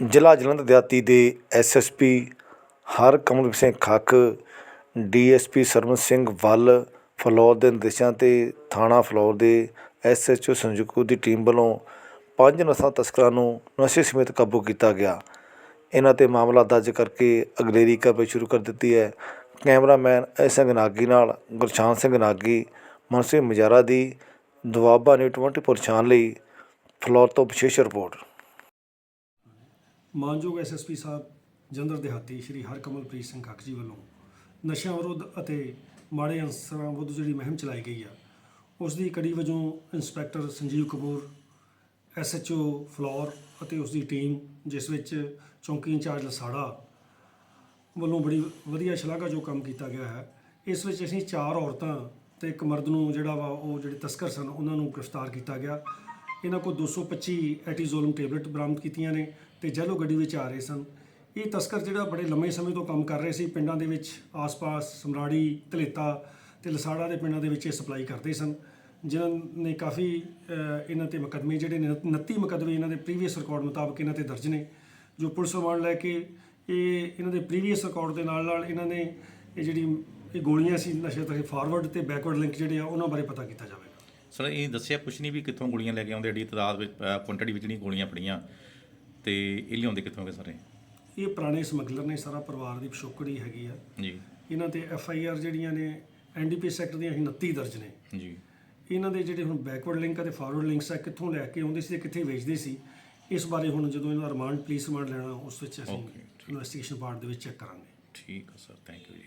ਜ਼ਿਲ੍ਹਾ ਜਲੰਧਰ ਦਿਹਾਤੀ ਦੇ ਐਸਐਸਪੀ ਹਰਕਮਲ ਸਿੰਘ ਖੱਖ ਡੀਐਸਪੀ ਸਰਵਨ ਸਿੰਘ ਵੱਲ ਫਲੌਰ ਦੇ ਨਿਰਦੇਸ਼ਾਂ ਤੇ ਥਾਣਾ ਫਲੌਰ ਦੇ ਐਸਐਚਓ ਸੰਯੁਕਤ ਦੀ ਟੀਮ ਵੱਲੋਂ ਪੰਜ ਨਸ਼ਾ ਤਸਕਰਾਂ ਨੂੰ ਨਸ਼ੇ ਸਮੇਤ ਕਾਬੂ ਕੀਤਾ ਗਿਆ। ਇਹਨਾਂ ਤੇ ਮਾਮਲਾ ਦਰਜ ਕਰਕੇ ਅਗਲੇਰੀ ਕਾਰਵਾਈ ਸ਼ੁਰੂ ਕਰ ਦਿੱਤੀ ਹੈ। ਕੈਮਰਾਮੈਨ ਐਸ ਸਿੰਘ ਨਾਗੀ ਨਾਲ ਗੁਰਸ਼ਾਨ ਸਿੰਘ ਨਾਗੀ ਮਨਸੇ ਮਜਾਰਾ ਦੀ ਦੁਆਬਾ ਨਿਊ 24 ਪਰਛਾਣ ਲਈ ਫਲੌਰ ਤੋਂ ਵਿਸ਼ੇਸ਼ ਰਿਪੋਰਟ। ਮਾਨਯੋਗ ਐਸਐਸਪੀ ਸਾਹਿਬ ਜੰਦਰ ਦਿਹਾਤੀ ਸ਼੍ਰੀ ਹਰਕਮਲਪ੍ਰੀਤ ਸਿੰਘ ਕੱਕ ਜੀ ਵੱਲੋਂ ਨਸ਼ਿਆਂ ਵਿਰੁੱਧ ਅਤੇ ਮਾੜੇ ਅਨਸਰਾਂ ਵਿਰੁੱਧ ਜਿਹੜੀ ਮੁਹਿੰਮ ਚਲਾਈ ਗਈ ਆ, ਉਸ ਦੀ ਕੜੀ ਵਜੋਂ ਇੰਸਪੈਕਟਰ ਸੰਜੀਵ ਕਪੂਰ ਐਸਐਚਓ ਫਲੋਰ ਅਤੇ ਉਸ ਦੀ ਟੀਮ, ਜਿਸ ਵਿੱਚ ਚੌਂਕੀ ਇੰਚਾਰਜ ਲਸਾੜਾ ਵੱਲੋਂ ਬੜੀ ਵਧੀਆ ਸ਼ਲਾਘਾ ਜੋ ਕੰਮ ਕੀਤਾ ਗਿਆ ਹੈ, ਇਸ ਵਿੱਚ ਅਸੀਂ ਚਾਰ ਔਰਤਾਂ ਤੇ ਇੱਕ ਮਰਦ ਨੂੰ ਜਿਹੜਾ ਵਾ ਉਹ ਜਿਹੜੇ ਤਸਕਰ ਸਨ, ਉਹਨਾਂ ਨੂੰ ਗ੍ਰਿਫਤਾਰ ਕੀਤਾ ਗਿਆ। ਇਹਨਾਂ ਕੋਲ 225 ਐਟੀਜ਼ੋਲਮ ਟੇਬਲੇਟ ਬਰਾਮਦ ਕੀਤੀਆਂ ਨੇ ਤੇ ਜੈਲੋ ਗੱਡੀ ਵਿੱਚ ਆ ਰਹੇ ਸਨ। ਇਹ ਤਸਕਰ ਜਿਹੜਾ ਬੜੇ ਲੰਮੇ ਸਮੇਂ ਤੋਂ ਕੰਮ ਕਰ ਰਹੇ ਸੀ, ਪਿੰਡਾਂ ਦੇ ਵਿੱਚ ਆਸ-ਪਾਸ, ਸਮਰਾੜੀ, ਧਲੇਤਾ ਤੇ ਲਸਾੜਾ ਦੇ ਪਿੰਡਾਂ ਦੇ ਵਿੱਚ ਇਹ ਸਪਲਾਈ ਕਰਦੇ ਸਨ, ਜਿਨ੍ਹਾਂ ਨੇ ਕਾਫੀ ਇਹਨਾਂ ਤੇ ਮੁਕੱਦਮੇ ਜਿਹੜੇ ਨੇ 29 ਮੁਕੱਦਮੇ ਇਹਨਾਂ ਦੇ ਪ੍ਰੀਵੀਅਸ ਰਿਕਾਰਡ ਮੁਤਾਬਕ ਇਹਨਾਂ ਤੇ ਦਰਜ ਨੇ, ਜੋ ਪੁਲਿਸ ਰਿਮਾਂਡ ਲੈ ਕੇ ਇਹ ਇਹਨਾਂ ਦੇ ਪ੍ਰੀਵੀਅਸ ਰਿਕਾਰਡ ਦੇ ਨਾਲ ਨਾਲ ਇਹਨਾਂ ਨੇ ਇਹ ਜਿਹੜੀ ਇਹ ਗੋਲੀਆਂ ਸੀ, ਨਸ਼ੇ ਤੱਕ ਫਾਰਵਰਡ ਤੇ ਬੈਕਵਰਡ ਲਿੰਕ ਜਿਹੜੇ ਆ, ਉਹਨਾਂ ਬਾਰੇ ਪਤਾ ਕੀਤਾ ਜਾਵੇਗਾ। ਸਰ ਇਹ ਦੱਸਿਆ ਕੁਛ ਨਹੀਂ ਵੀ ਕਿੱਥੋਂ ਗੋਲੀਆਂ ਲੈ ਕੇ ਆਉਂਦੇ? ਏਡੀ ਤਾਦਾਦ ਵਿੱਚ ਕੁਆਂਟੀਟੀ ਵਿੱਚ ਜਿਹੜੀਆਂ ਗੋਲੀਆਂ ਪੜੀਆਂ ਤੇ ਇਹ ਲਿਆਉਂਦੇ ਕਿੱਥੋਂ ਕੇ ਸਾਰੇ? ਇਹ ਪੁਰਾਣੇ ਸਮਗਲਰ ਨੇ ਸਾਰਾ ਪਰਿਵਾਰ ਦੀ ਪਿਛੋਕੜੀ ਹੈਗੀ ਆ। ਜੀ। ਇਹਨਾਂ ਤੇ ਐਫ ਆਈ ਆਰ ਜਿਹੜੀਆਂ ਨੇ ਐਨਡੀਪੀ ਸੈਕਟਰ ਦੀਆਂ ਅਸੀਂ 29 ਦਰਜ ਨੇ। ਜੀ। ਇਹਨਾਂ ਦੇ ਜਿਹੜੇ ਹੁਣ ਬੈਕਵਰਡ ਲਿੰਕ ਅਤੇ ਫਾਰਵਰਡ ਲਿੰਕਸ ਆ ਕਿੱਥੋਂ ਲੈ ਕੇ ਆਉਂਦੇ ਸੀ ਤੇ ਕਿੱਥੇ ਵੇਚਦੇ ਸੀ? ਇਸ ਬਾਰੇ ਹੁਣ ਜਦੋਂ ਇਹਨਾਂ ਦਾ ਰਿਮਾਂਡ ਪੁਲਿਸ ਰਿਮਾਂਡ ਲੈਣਾ ਉਸ ਵਿੱਚ ਅਸੀਂ ਇਨਵੈਸਟੀਗੇਸ਼ਨ ਪਾਰਟ ਦੇ ਵਿੱਚ ਚੈੱਕ ਕਰਾਂਗੇ। ਠੀਕ ਆ ਸਰ ਥੈਂਕ ਯੂ ਜੀ।